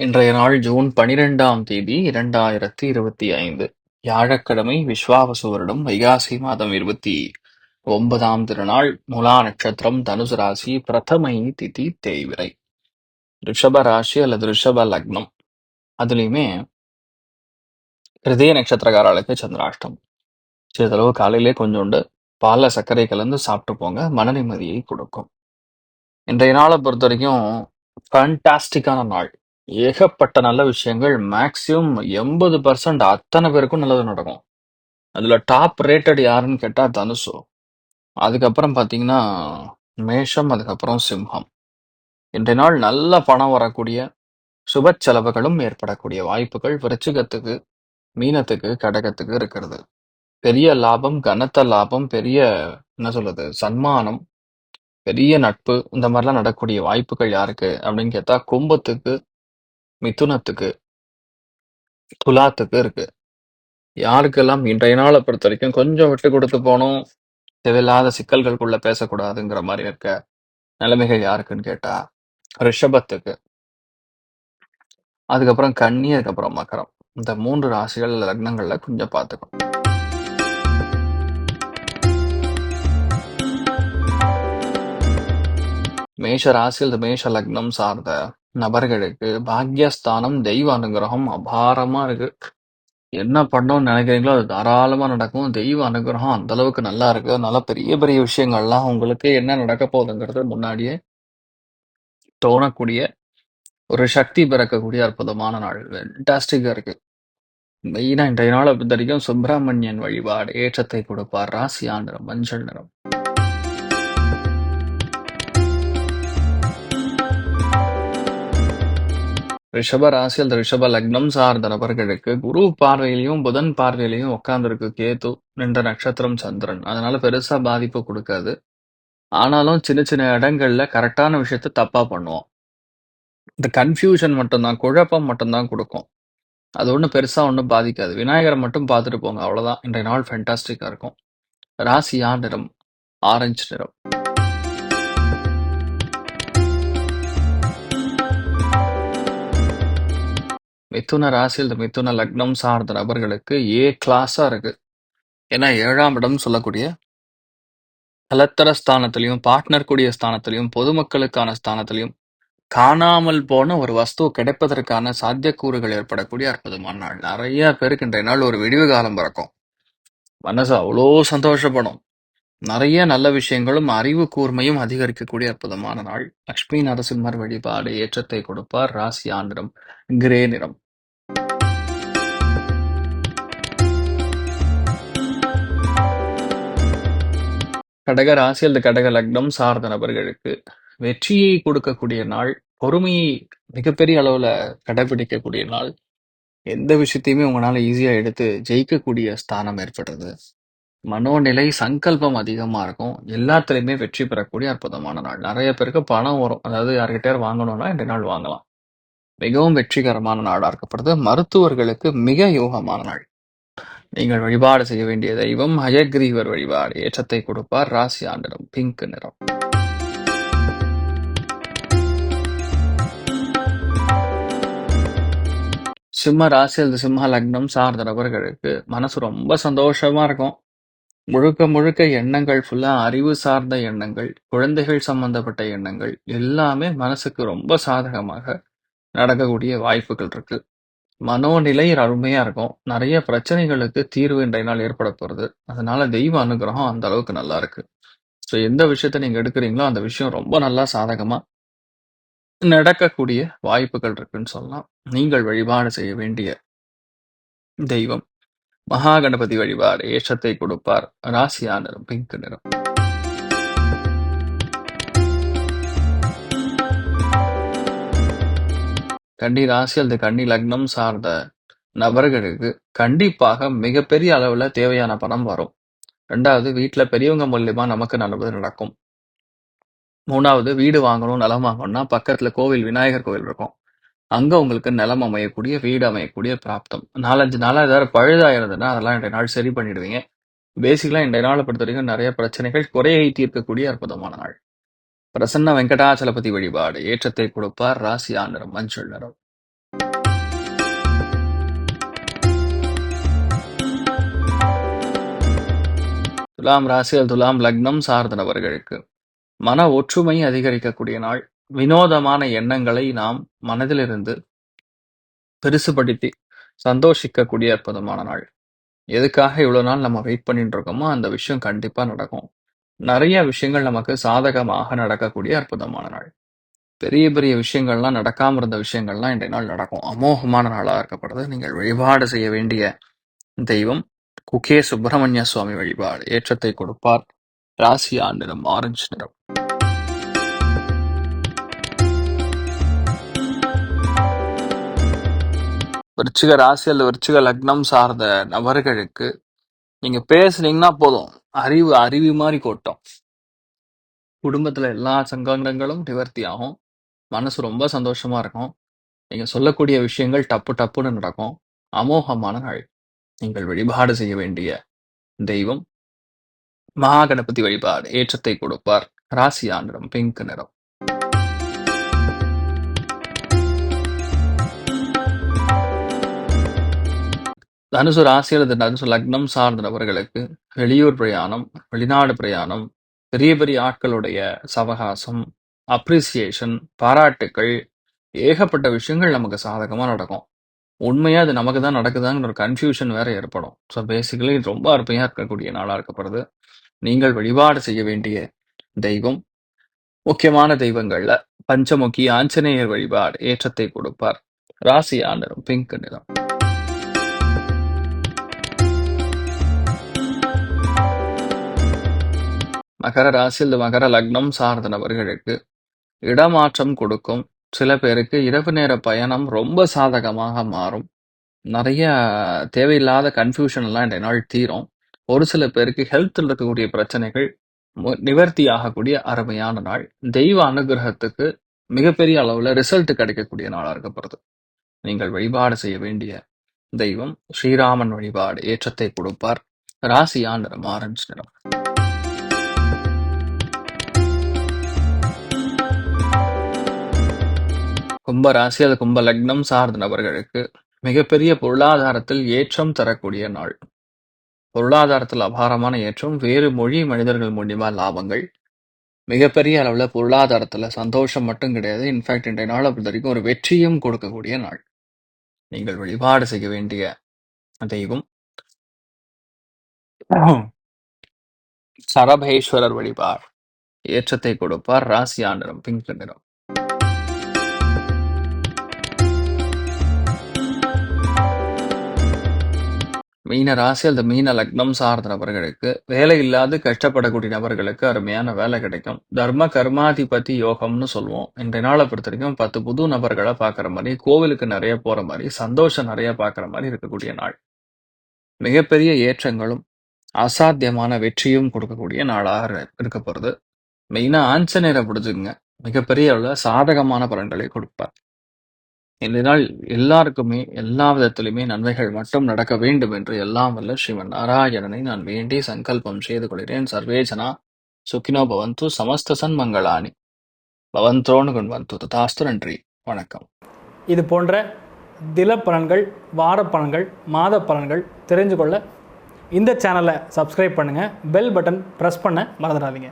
இன்றைய நாள் ஜூன் பனிரெண்டாம் தேதி இரண்டாயிரத்தி இருபத்தி ஐந்து. வியாழக்கிழமை விஸ்வாவசு வருடம் வைகாசி மாதம் இருபத்தி ஒன்பதாம் திருநாள் முலா நட்சத்திரம் தனுசு ராசி பிரதமை திதி தேய்விரை. ரிஷப ராசி அல்லது ரிஷப லக்னம். அதுலேயுமே ஹிருதய நட்சத்திரக்காரர்களுக்கு சந்திராஷ்டம் சிறிதளவு காலையிலே கொஞ்சோண்டு பாலில் சர்க்கரை கலந்து சாப்பிட்டு போங்க மன நிம்மதியை கொடுக்கும். இன்றைய நாளை பொறுத்த வரைக்கும் ஃபண்டாஸ்டிக்கான நாள். ஏகப்பட்ட நல்ல விஷயங்கள் மேக்ஸிமம் எண்பது பர்சன்ட் அத்தனை பேருக்கும் நல்லது நடக்கும். அதில் டாப் ரேட்டட் யாருன்னு கேட்டால் தனுசு. அதுக்கப்புறம் பார்த்தீங்கன்னா மேஷம் அதுக்கப்புறம் சிம்ஹம். இன்றைய நாள் நல்ல பணம் வரக்கூடிய சுப செலவுகளும் ஏற்படக்கூடிய வாய்ப்புகள் விருச்சிகத்துக்கு மீனத்துக்கு கடகத்துக்கு இருக்கிறது. பெரிய லாபம் கனத்த லாபம் பெரிய என்ன சொல்றது சன்மானம் பெரிய நட்பு இந்த மாதிரிலாம் நடக்கக்கூடிய வாய்ப்புகள் யாருக்கு அப்படின்னு கேட்டால் கும்பத்துக்கு மிதுனத்துக்கு துலாத்துக்கு இருக்கு. யாருக்கெல்லாம் இன்றைய நாளை பொறுத்த வரைக்கும் கொஞ்சம் விட்டு கொடுத்து போகணும் தேவையில்லாத சிக்கல்களுக்குள்ள பேசக்கூடாதுங்கிற மாதிரி இருக்க நிலைமைகள் யாருக்குன்னு கேட்டா ரிஷபத்துக்கு. அதுக்கப்புறம் கன்னி அதுக்கப்புறம் மகரம். இந்த மூன்று ராசிகள் லக்னங்கள்ல கொஞ்சம் பார்த்துக்கணும். மேஷ ராசியில் மேஷ லக்னம் சார்ந்த நபர்களுக்கு பாக்யஸ்தானம் தெய்வ அனுகிரகம் அபாரமா இருக்கு. என்ன பண்ணணும்னு நினைக்கிறீங்களோ அது தாராளமா நடக்கும். தெய்வ அனுகிரகம் அந்த அளவுக்கு நல்லா இருக்கு. அதனால பெரிய பெரிய விஷயங்கள்லாம் உங்களுக்கு என்ன நடக்க போகுதுங்கிறது முன்னாடியே தோணக்கூடிய ஒரு சக்தி பிறக்கக்கூடிய அற்புதமான நாள். ஃபென்டாஸ்டிக்கா இருக்கு. மெயினா இன்றைய நாளை பொறுத்த வரைக்கும் சுப்பிரமணியன் வழிபாடு ஏற்றத்தை கொடுப்பார். ராசியா நிறம் மஞ்சள் நிறம். ரிஷப ராசி அந்த ரிஷப லக்னம் சார்ந்த நபர்களுக்கு குரு பார்வையிலையும் புதன் பார்வையிலையும் உட்காந்துருக்கு கேது நின்ற நட்சத்திரம் சந்திரன். அதனால பெருசா பாதிப்பு கொடுக்காது. ஆனாலும் சின்ன சின்ன இடங்கள்ல கரெக்டான விஷயத்த தப்பா பண்ணுவோம். இந்த கன்ஃபியூஷன் மட்டும்தான் குழப்பம் மட்டும்தான் கொடுக்கும். அது ஒன்றும் பெருசாக ஒன்றும் பாதிக்காது. விநாயகரை மட்டும் பார்த்துட்டு போங்க அவ்வளோதான் இன்றைய நாள் ஃபென்டாஸ்டிக்கா இருக்கும். ராசியா நிறம் ஆரஞ்சு நிறம். மிதுன ராசியில் இந்த மிதுன லக்னம் சார்ந்த நபர்களுக்கு ஏ கிளாஸா இருக்கு. ஏன்னா ஏழாம் இடம் சொல்லக்கூடிய கலத்தர ஸ்தானத்திலையும் பார்ட்னர் கூடிய ஸ்தானத்திலையும் பொதுமக்களுக்கான ஸ்தானத்திலையும் காணாமல் போன ஒரு வஸ்து கிடைப்பதற்கான சாத்தியக்கூறுகள் ஏற்படக்கூடிய அற்புதமான நாள். நிறைய பேருக்கு இன்றைய நாள் ஒரு விடிவு காலம் பிறக்கும். மனசு அவ்வளோ சந்தோஷப்படும். நிறைய நல்ல விஷயங்களும் அறிவு கூர்மையும் அதிகரிக்கக்கூடிய அற்புதமான நாள். லக்ஷ்மி நரசிம்மர் வழிபாடு ஏற்றத்தை கொடுப்பார். ராசி ஆந்திரம் கிரே நிறம். கடக ராசி அல்லது கடக லக்னம் சார்ந்த நபர்களுக்கு வெற்றியை கொடுக்கக்கூடிய நாள் பொறுமையை மிகப்பெரிய அளவுல கடைபிடிக்கக்கூடிய நாள். எந்த விஷயத்தையுமே உங்களால ஈஸியா எடுத்து ஜெயிக்கக்கூடிய ஸ்தானம் ஏற்படுறது. மனோநிலை சங்கல்பம் அதிகமா இருக்கும். எல்லாத்துலயுமே வெற்றி பெறக்கூடிய அற்புதமான நாள். நிறைய பேருக்கு பணம் வரும். அதாவது யார்கிட்டயாவது வாங்கணும்னா இந்த நாள் வாங்கலாம். மிகவும் வெற்றிகரமான நாளா இருக்கப்படுது மருத்துவர்களுக்கு மிக யோகமான நாள். நீங்கள் வழிபாடு செய்ய வேண்டிய தெய்வம் ஹயக்ரீவர் வழிபாடு. ஏற்றத்தை கொடுப்பார். ராசி ஆண்டிடம் பிங்க் நிறம். சிம்ம ராசி அல்லது சிம்ம லக்னம் சார்ந்த நபர்களுக்கு மனசு ரொம்ப சந்தோஷமா இருக்கும். முழுக்க முழுக்க எண்ணங்கள் ஃபுல்லாக அறிவு சார்ந்த எண்ணங்கள், குழந்தைகள் சம்பந்தப்பட்ட எண்ணங்கள் எல்லாமே மனசுக்கு ரொம்ப சாதகமாக நடக்கக்கூடிய வாய்ப்புகள் இருக்கு. மனோநிலை அருமையா இருக்கும். நிறைய பிரச்சனைகளுக்கு தீர்வு இன்றைய நாள் ஏற்பட போகிறது அதனால தெய்வ அனுகிரகம் அந்த அளவுக்கு நல்லா இருக்கு. ஸோ எந்த விஷயத்த நீங்க எடுக்கிறீங்களோ, அந்த விஷயம் ரொம்ப நல்லா சாதகமா நடக்கக்கூடிய வாய்ப்புகள் இருக்குன்னு சொல்லலாம். நீங்கள் வழிபாடு செய்ய வேண்டிய தெய்வம் மகா கணபதி வழிபாடு ஏற்றத்தை கொடுப்பார். ராசியா நிறம் பிங்க் நிறம். கன்னி ராசி அல்லது கன்னி லக்னம் சார்ந்த நபர்களுக்கு கண்டிப்பாக மிகப்பெரிய அளவுல தேவையான பணம் வரும். ரெண்டாவது வீட்டுல பெரியவங்க மூலியமா நமக்கு நல்லது நடக்கும். மூணாவது வீடு வாங்கணும், நிலம் வாங்கணும்னா பக்கத்துல கோவில் விநாயகர் கோவில் இருக்கும். அங்க உங்களுக்கு நிலம் அமையக்கூடிய, வீடு அமையக்கூடிய பிராப்தம். 4, 5 நாளா ஏதாவது பழுதாயிருந்ததுன்னா, அதெல்லாம் இன்றைய நாள் சரி பண்ணிடுவீங்க. பேசிக்கலா இன்றைய நாள பொறுத்தவரைக்கும் நெறைய பிரச்சனைகள் குறையை தீர்க்கக்கூடிய அற்புதமான நாள். பிரசன்ன வெங்கடாச்சலபதி வழிபாடு ஏற்றத்தை கொடுப்பார். ராசியா நிறம் மஞ்சள் நிறம். துலாம் ராசியல் துலாம் லக்னம் சார்ந்த நபர்களுக்கு மன ஒற்றுமை அதிகரிக்கக்கூடிய நாள். வினோதமான எண்ணங்களை நாம் மனதிலிருந்து பெருசுபடுத்தி சந்தோஷிக்கக்கூடிய அற்புதமான நாள். எதுக்காக இவ்வளோ நாள் நம்ம வெயிட் பண்ணிட்டு இருக்கோமோ, அந்த விஷயம் கண்டிப்பாக நடக்கும். நிறைய விஷயங்கள் நமக்கு சாதகமாக நடக்கக்கூடிய அற்புதமான நாள். பெரிய பெரிய விஷயங்கள்லாம் நடக்காம இருந்த விஷயங்கள்லாம் இன்றைய நாள் நடக்கும். அமோகமான நாளாக இருக்கப்படுது. நீங்கள் வழிபாடு செய்ய வேண்டிய தெய்வம் குகே சுப்பிரமணிய சுவாமி வழிபாடு ஏற்றத்தை கொடுப்பார். ராசி நிறம் ஆரஞ்சு நிறம். விருச்சிக ராசி அல்லது விருச்சிக லக்னம் சார்ந்த நபர்களுக்கு நீங்க பேசுனீங்கன்னா போதும். அறிவு அருவி மாதிரி கொட்டும். குடும்பத்துல எல்லா சங்கடங்களும் நிவர்த்தி ஆகும். மனசு ரொம்ப சந்தோஷமா இருக்கும். நீங்க சொல்லக்கூடிய விஷயங்கள் டப்பு டப்புன்னு நடக்கும். அமோகமான நாள். நீங்கள் வழிபாடு செய்ய வேண்டிய தெய்வம் மகா கணபதி வழிபாடு ஏற்றத்தை கொடுப்பார். ராசியா நிறம் பிங்க் நிறம். தனுசு ராசி அல்லது தனுசு லக்னம் சார்ந்த நபர்களுக்கு வெளியூர் பிரயாணம், வெளிநாடு பிரயாணம், பெரிய பெரிய ஆட்களுடைய சவகாசம், அப்ரிசியேஷன், பாராட்டுக்கள், ஏகப்பட்ட விஷயங்கள் நமக்கு சாதகமா நடக்கும். உண்மையா அது நமக்கு தான் நடக்குதாங்கிற ஒரு கன்ஃப்யூஷன் வேற ஏற்படும். ஸோ பேசிக்கலி ரொம்ப அருமையா இருக்கக்கூடிய நாளா இருக்கப்படுது. நீங்கள் வழிபாடு செய்ய வேண்டிய தெய்வம் முக்கியமான தெய்வங்கள்ல பஞ்சமுகி ஆஞ்சநேயர் வழிபாடு ஏற்றத்தை கொடுப்பார். ராசி ஆண்டரும் பிங்க் நிறம். மகர ராசி அல்லது மகர லக்னம் சார்ந்த நபர்களுக்கு இடமாற்றம் கொடுக்கும். சில பேருக்கு இரவு நேர பயணம் ரொம்ப சாதகமாக மாறும். நிறைய தேவையில்லாத கன்ஃப்யூஷன் எல்லாம் இந்த நாள் தீரும். ஒரு சில பேருக்கு ஹெல்த்ல இருக்கக்கூடிய பிரச்சனைகள் நிவர்த்தி ஆகக்கூடிய அருமையான நாள். தெய்வ அனுகிரகத்துக்கு மிகப்பெரிய அளவுல ரிசல்ட் கிடைக்கக்கூடிய நாளா இருக்கப்படுது. நீங்கள் வழிபாடு செய்ய வேண்டிய தெய்வம் ஸ்ரீராமன் வழிபாடு ஏற்றத்தை கொடுப்பார். ராசியா நிறம் ஆரஞ்சு நிறம். கும்ப ராசி அல்லது கும்ப லக்னம் சார்ந்த நபர்களுக்கு மிகப்பெரிய பொருளாதாரத்தில் ஏற்றம் தரக்கூடிய நாள். பொருளாதாரத்தில் அபாரமான ஏற்றம், வேறு மொழி மனிதர்கள் மூலியமா லாபங்கள், மிகப்பெரிய அளவுல பொருளாதாரத்தில் சந்தோஷம் மட்டும் கிடையாது. இன்ஃபேக்ட் இன்றைய நாள பொறுத்தவரைக்கும் ஒரு வெற்றியும் கொடுக்கக்கூடிய நாள். நீங்கள் வழிபாடு செய்ய வேண்டிய தெய்வம் சரபேஸ்வரர் வழிபாடு ஏற்றத்தை கொடுப்பார். ராசியா நிறம் பிங்க் நிறம். மீன ராசி அல்லது மீன லக்னம் சார்ந்த நபர்களுக்கு வேலை இல்லாது கஷ்டப்படக்கூடிய நபர்களுக்கு அருமையான வேலை கிடைக்கும். தர்ம கர்மாதிபதி யோகம்னு சொல்லுவோம். இன்றைய நாளை பொறுத்த வரைக்கும் பத்து புது நபர்களை பார்க்குற மாதிரி கோவிலுக்கு நிறைய போகிற மாதிரி சந்தோஷம் நிறைய பார்க்குற மாதிரி இருக்கக்கூடிய நாள். மிகப்பெரிய ஏற்றங்களும், அசாத்தியமான வெற்றியும் கொடுக்கக்கூடிய நாளாக இருக்க போகிறது மெயினாக ஆஞ்சநேயர பிடிச்சிக்கங்க மிகப்பெரிய அளவில் சாதகமான பலன்களை கொடுப்பார். இன்றைய நாள் எல்லாருக்குமே, எல்லா விதத்திலுமே நன்மைகள் மட்டும் நடக்க வேண்டும் என்று எல்லாம் வல்ல ஸ்ரீமன் நாராயணனை நான் வேண்டி சங்கல்பம் செய்து கொள்கிறேன். சர்வேஜனா சுக்கினோ சுகினோ பவந்து சமஸ்த சன்மங்களானி பவந்தோன்னு கொண்டு ததாஸ்து நன்றி. வணக்கம். இது போன்ற தில பலன்கள் வார பலன்கள் மாத பலன்கள் தெரிஞ்சு கொள்ள இந்த சேனலை சப்ஸ்கிரைப் பண்ணுங்கள் பெல் பட்டன் ப்ரெஸ் பண்ண மறந்துடாதீங்க.